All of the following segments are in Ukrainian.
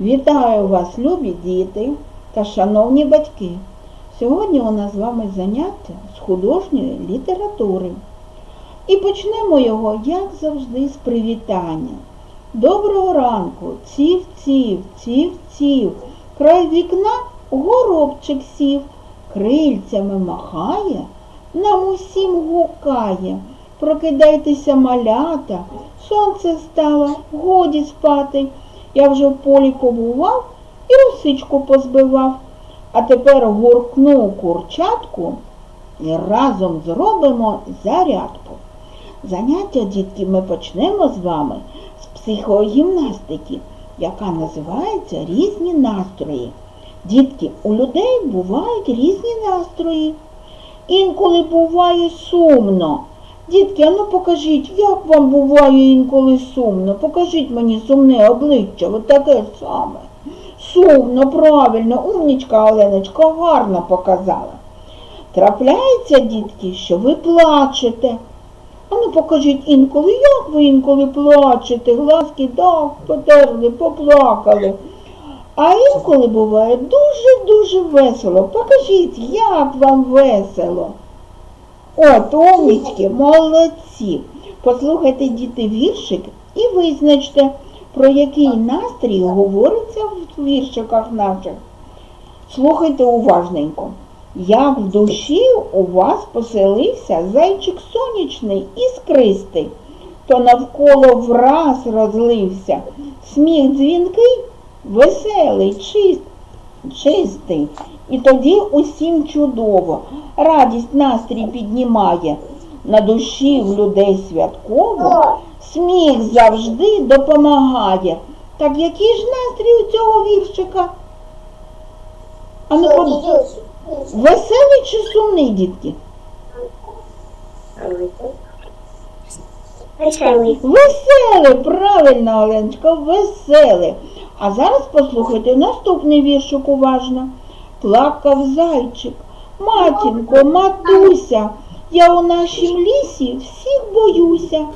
Вітаю вас, любі діти та шановні батьки. Сьогодні у нас з вами заняття з художньої літератури. І почнемо його, як завжди, з привітання. Доброго ранку, ців, ців, ців, ців. Край вікна горобчик сів, крильцями махає, нам усім гукає. Прокидайтеся, малята, сонце стало, годі спати. Я вже в полі побував і росичку позбивав. А тепер гуркну курчатку і разом зробимо зарядку. Заняття, дітки, ми почнемо з вами з психогімнастики, яка називається різні настрої. Дітки, у людей бувають різні настрої. Інколи буває сумно. Дітки, а ну покажіть, як вам буває інколи сумно? Покажіть мені сумне обличчя, от таке саме. Сумно, правильно, умнічка Оленочка гарно показала. Трапляється, дітки, що ви плачете. А ну покажіть інколи, як ви інколи плачете, глазки так потерли, поплакали. А інколи буває дуже-дуже весело. Покажіть, як вам весело. От, умнічки, молодці. Послухайте, діти, віршик і визначте, про який настрій говориться в віршиках наших. Слухайте уважненько. Як в душі у вас поселився зайчик сонячний іскристий, то навколо враз розлився. Сміх дзвінкий, веселий, чист, чистий. І тоді усім чудово, радість настрій піднімає. На душі в людей святково сміх завжди допомагає. Так який ж настрій у цього віршика? А ну, под- веселий чи сумний, дітки? Веселий. Веселий, правильно, Оленочка, веселий. А зараз послухайте наступний віршик уважно. Плакав зайчик, матінко, матуся, я у нашім лісі всіх боюся.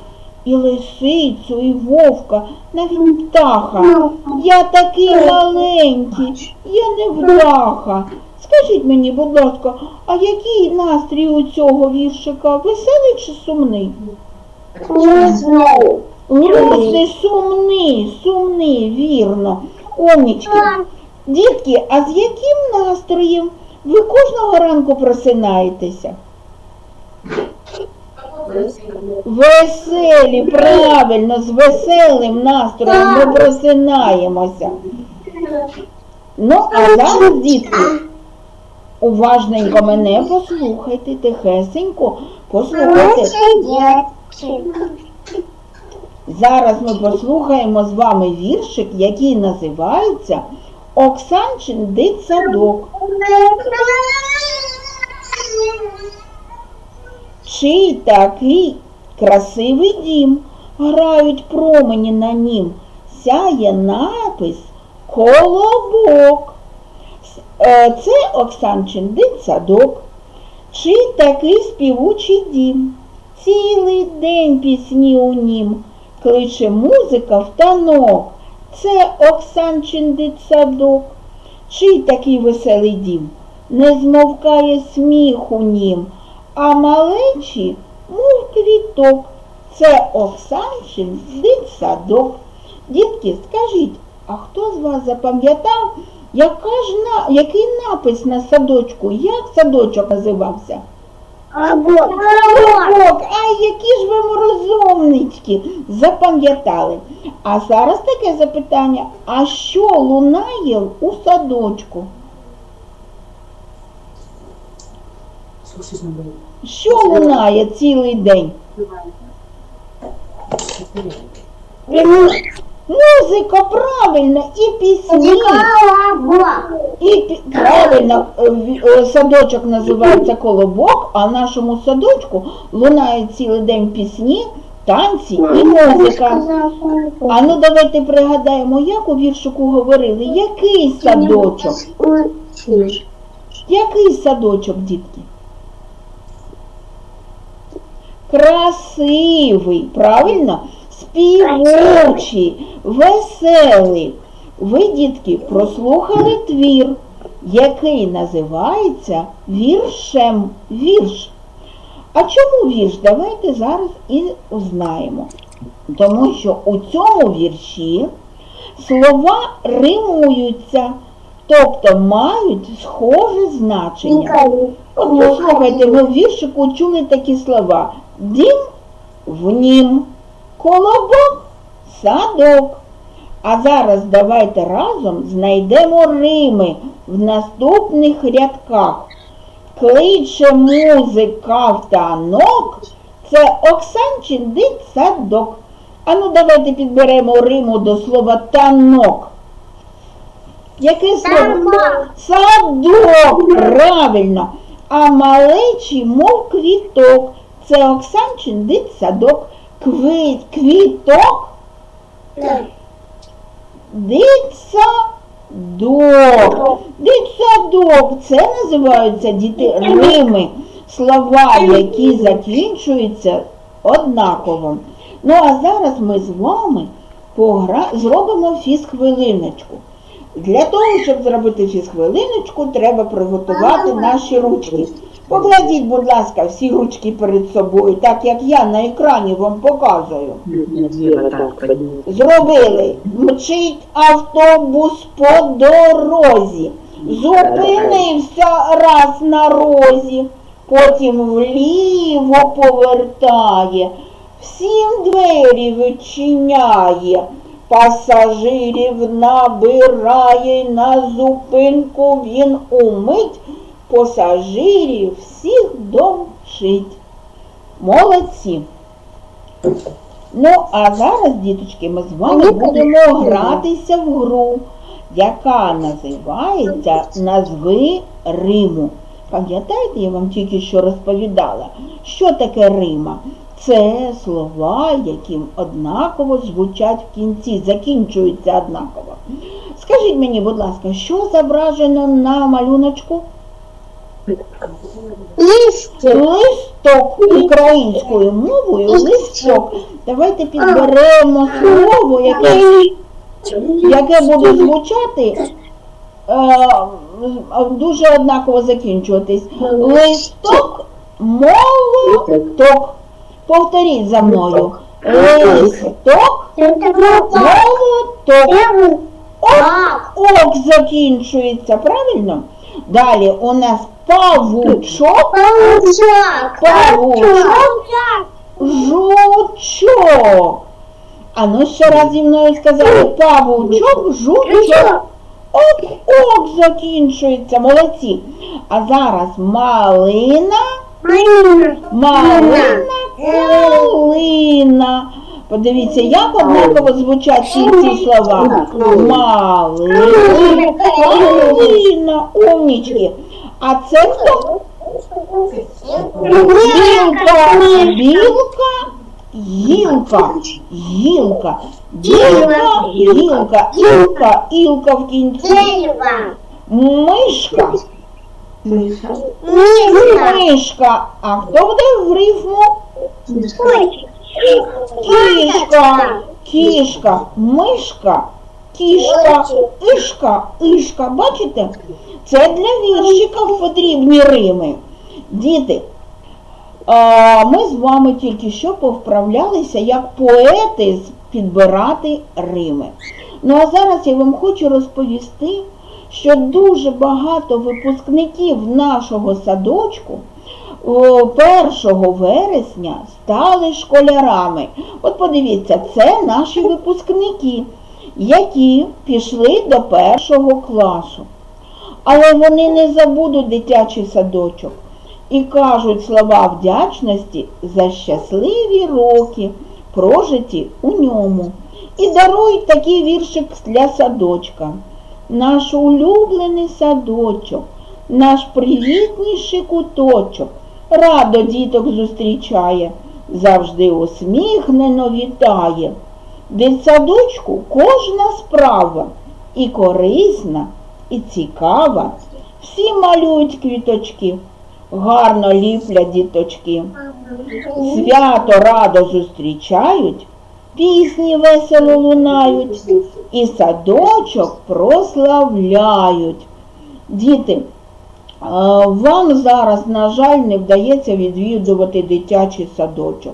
І лисицю, і вовка, навіть птаха. Я такий маленький, я не вдаха. Скажіть мені, будь ласка, а який настрій у цього віршика? Веселий чи сумний? Не сумний, сумний, вірно. Умнічки. Дітки, а з яким настроєм ви кожного ранку просинаєтеся? Веселі, правильно, з веселим настроєм ми просинаємося. Ну, а зараз, дітки, уважненько мене послухайте, тихесенько, послухайте. Зараз ми послухаємо з вами віршик, який називається Оксанчин дитсадок. Чий такий красивий дім, грають промені на нім, сяє напис Колобок. Е, Це Оксанчин дитсадок. Чий такий співучий дім, цілий день пісні у нім, кличе музика в танок. Це Оксанчин дитсадок. Чий такий веселий дім, не змовкає сміх у нім, а малечі, мов квіток. Це Оксанчин дитсадок. Дітки, скажіть, а хто з вас запам'ятав, яка ж на, який напис на садочку? Як садочок називався? Колобок, ай, які ж ви розумнички, запам'ятали. А зараз таке запитання, а що лунає у садочку? Що лунає цілий день? Музика, правильно, і пісні, і пі- правильно, е, е, садочок називається колобок, а в нашому садочку лунає цілий день пісні, танці і музика. А ну давайте пригадаємо, як у віршику говорили, який садочок? Який садочок, дітки? Красивий, правильно? Співучий, веселий. Ви, дітки, прослухали твір, який називається віршем вірш. А чому вірш? Давайте зараз і узнаємо. Тому що у цьому вірші слова римуються, тобто мають схоже значення. От послухайте, ми в віршику чули такі слова. Дім в нім, колобок, садок. А зараз давайте разом знайдемо рими в наступних рядках. Кличе музика в танок, це Оксанчин дитсадок. А ну давайте підберемо риму до слова танок. Яке слово? Садок, правильно. А малечі, мов квіток. Це Оксанчин дитсадок. Квіт, квіток, дитсадок. Дитсадок. Це називаються діти рими. Слова, які закінчуються однаково. Ну а зараз ми з вами погра... зробимо фізхвилиночку. Для того, щоб зробити фізхвилиночку, треба приготувати наші ручки. Покладіть, будь ласка, всі ручки перед собою, так як я на екрані вам показую. Зробили. Мчить автобус по дорозі. Зупинився раз на розі, потім вліво повертає, всім двері відчиняє, пасажирів набирає, на зупинку він умить, пасажирів всіх домчить. Молодці! Ну, а зараз, діточки, ми з вами будемо гратися в гру, яка називається Назви Риму. Пам'ятаєте, я вам тільки що розповідала, що таке Рима? Це слова, які однаково звучать в кінці, закінчуються однаково. Скажіть мені, будь ласка, що зображено на малюночку? Листок українською мовою листок. Давайте підберемо слово, яке, яке буде звучати е, дуже однаково закінчуватись. Листок, молоток. Повторіть за мною. Листок, молоток. Ок, Ок закінчується, правильно? Далі у нас павучок, жучок. А ну ще раз зі мною сказали павучок, жучок. Ок, ок закінчується, молодці. А зараз малина, малина, калина. Подивіться, як однаково звучать ці ці слова. Малина, умнічки. А це хто? Білка, білка, гілка, гілка, білка, гілка, ілка, ілка в кінці, мишка, мишка. А хто буде в рифму? Кішка, кішка, мишка, кішка, ішка, ішка. Бачите? Це для віршиків потрібні рими. Діти, ми з вами тільки що повправлялися, як поети підбирати рими. Ну а зараз я вам хочу розповісти, що дуже багато випускників нашого садочку 1 вересня стали школярами. От подивіться, це наші випускники, які пішли до першого класу. Але вони не забудуть дитячий садочок і кажуть слова вдячності за щасливі роки, прожиті у ньому. І дарують такий віршик для садочка. Наш улюблений садочок, наш привітніший куточок, радо діток зустрічає, завжди усміхнено вітає. Дитсадочку кожна справа і корисна, і цікава. Всі малюють квіточки, гарно ліплять діточки. Свято радо зустрічають, пісні весело лунають, і садочок прославляють. Діти, вам зараз, на жаль, не вдається відвідувати дитячий садочок.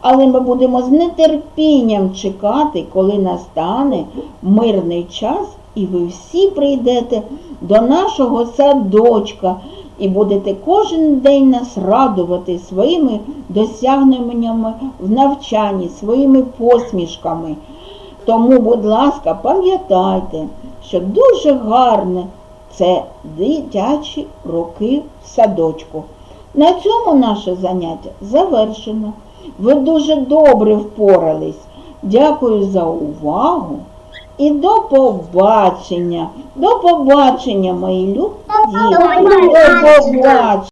Але ми будемо з нетерпінням чекати, коли настане мирний час, і ви всі прийдете до нашого садочка і будете кожен день нас радувати своїми досягненнями в навчанні, своїми посмішками. Тому, будь ласка, пам'ятайте, що дуже гарне це дитячі роки в садочку. На цьому наше заняття завершено. Ви дуже добре впорались. Дякую за увагу і до побачення. До побачення, мої любі діти. До побачення.